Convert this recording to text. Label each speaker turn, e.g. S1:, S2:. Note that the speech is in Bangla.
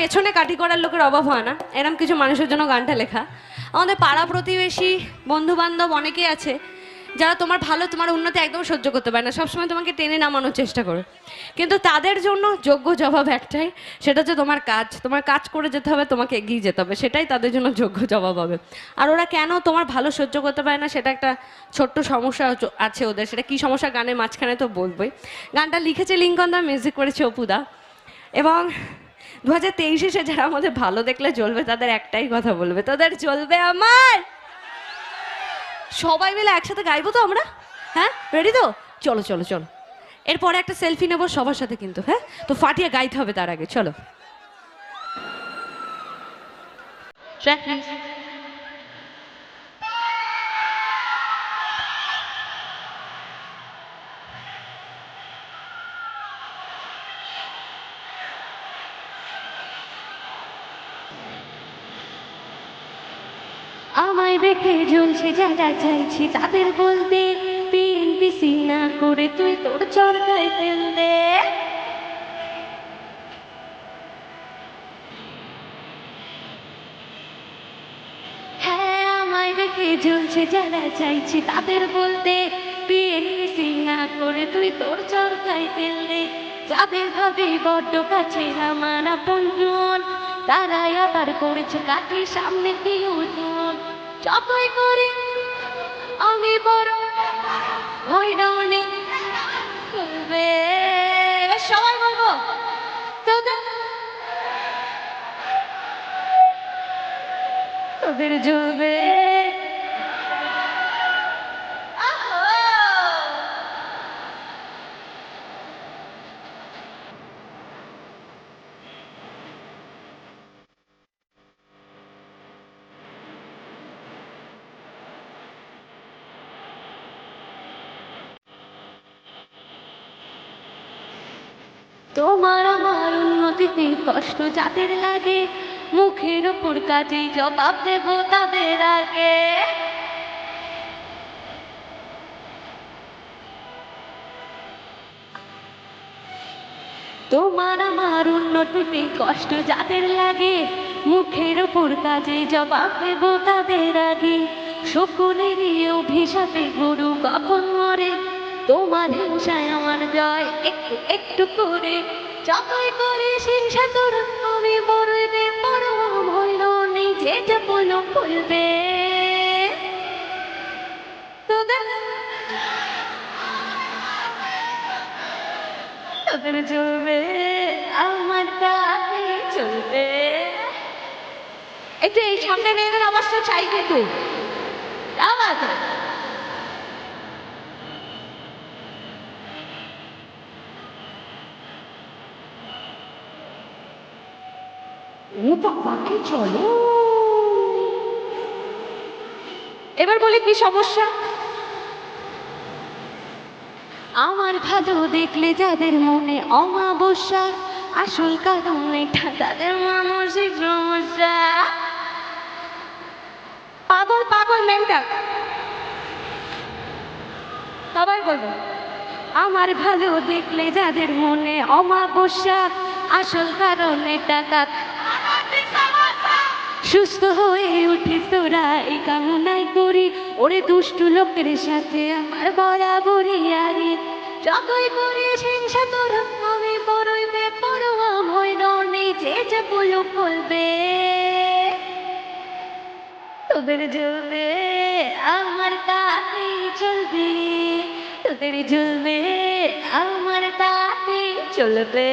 S1: পেছনে কাটি করার লোকের অভাব হয় না। এরম কিছু মানুষের জন্য গানটা লেখা। আমাদের পাড়া প্রতিবেশী বন্ধু বান্ধব অনেকেই আছে, যারা তোমার ভালো, তোমার উন্নতি একদম সহ্য করতে পারে না। সবসময় তোমাকে টেনে নামানোর চেষ্টা করে। কিন্তু তাদের জন্য যোগ্য জবাব একটাই, সেটা হচ্ছে তোমার কাজ। তোমার কাজ করে যেতে হবে, তোমাকে এগিয়ে যেতে হবে। সেটাই তাদের জন্য যোগ্য জবাব হবে। আর ওরা কেন তোমার ভালো সহ্য করতে পারে না, সেটা একটা ছোট্ট সমস্যা আছে ওদের। সেটা কি সমস্যা গানের মাঝখানে তো বলবোই। গানটা লিখেছে লিঙ্কন দা মিউজিক করেছে অপুদা। এবং দু হাজার তেইশে সে যারা আমাদের ভালো দেখলে জ্বলবে, তাদের একটাই কথা বলবে, তাদের জ্বলবে আমার। সবাই মিলে একসাথে গাইবো তো আমরা? হ্যাঁ? রেডি তো? চলো চলো চলো। এরপরে একটা সেলফি নেব সবার সাথে কিন্তু হ্যাঁ? তো ফাটিয়ে গাইতে হবে তার আগে, চলো।
S2: আমায় দেখে জ্বলছে যারা চাইছি তাদের বলতে পিএনপিসি না করে তুই তোর চরকায় ফেল দে। হ্যাঁ দেখে জ্বলছে যারা চাইছি তাদের বলতে পিএনপিসি না করে তুই তোর চরকায় ফেল দে। যাদের ভাবে বড্ড কাছে আমার আপনজন তারাই আবার করেছে কাঠি সামনে দিয়ে করি আমি বড় সবাই বলব তোদের তোদের জ্বলবে তোমার আমার উন্নতিতে কষ্ট যাদের লাগে, মুখের ওপর কাজে জবাব দেব তাদের আগে। তোমার আমার উন্নতিতে কষ্ট যাদের লাগে, মুখের ওপর কাজে জবাব দেব তাদের আগে। সকলেরই অভিশাপে গরু কখন মরে? তোমার হিংসায় আমার জয়। একটু একটু করে যতই করে হিংসা তোর আমি ভইল নেই যে যে বলো, বলবে। তোদের চলবে আমার কাছে চলবে। একটু এই সামনে মেয়েদের অবস্থা চাই কিন্তু। আবার ও বাবাকে চলো। এবার বলি কি সমস্যা? আমার ভালো দেখলে যাদের মনে অমাবস্যা আসল কারণ এটা তাদের মানসিক সমস্যা। পাগল পাগল মেন্টাল সবাই বলব আমার ভালো দেখলে যাদের মনে অমাবস্যা আসল কারণ এটা সুস্থ হয়ে উঠিস তোরা এই কামনাই করি। ওরে দুষ্টু লোকের সাথে আমার বরাবরই আরে। যতই করিস হিংসা তোর আমি বড়ই বেপরোয়া যে যে বলো বলবে। তোদের জ্বলবে আমার তাতে চলবে। তোদের জ্বলবে আমার তাতে চলবে।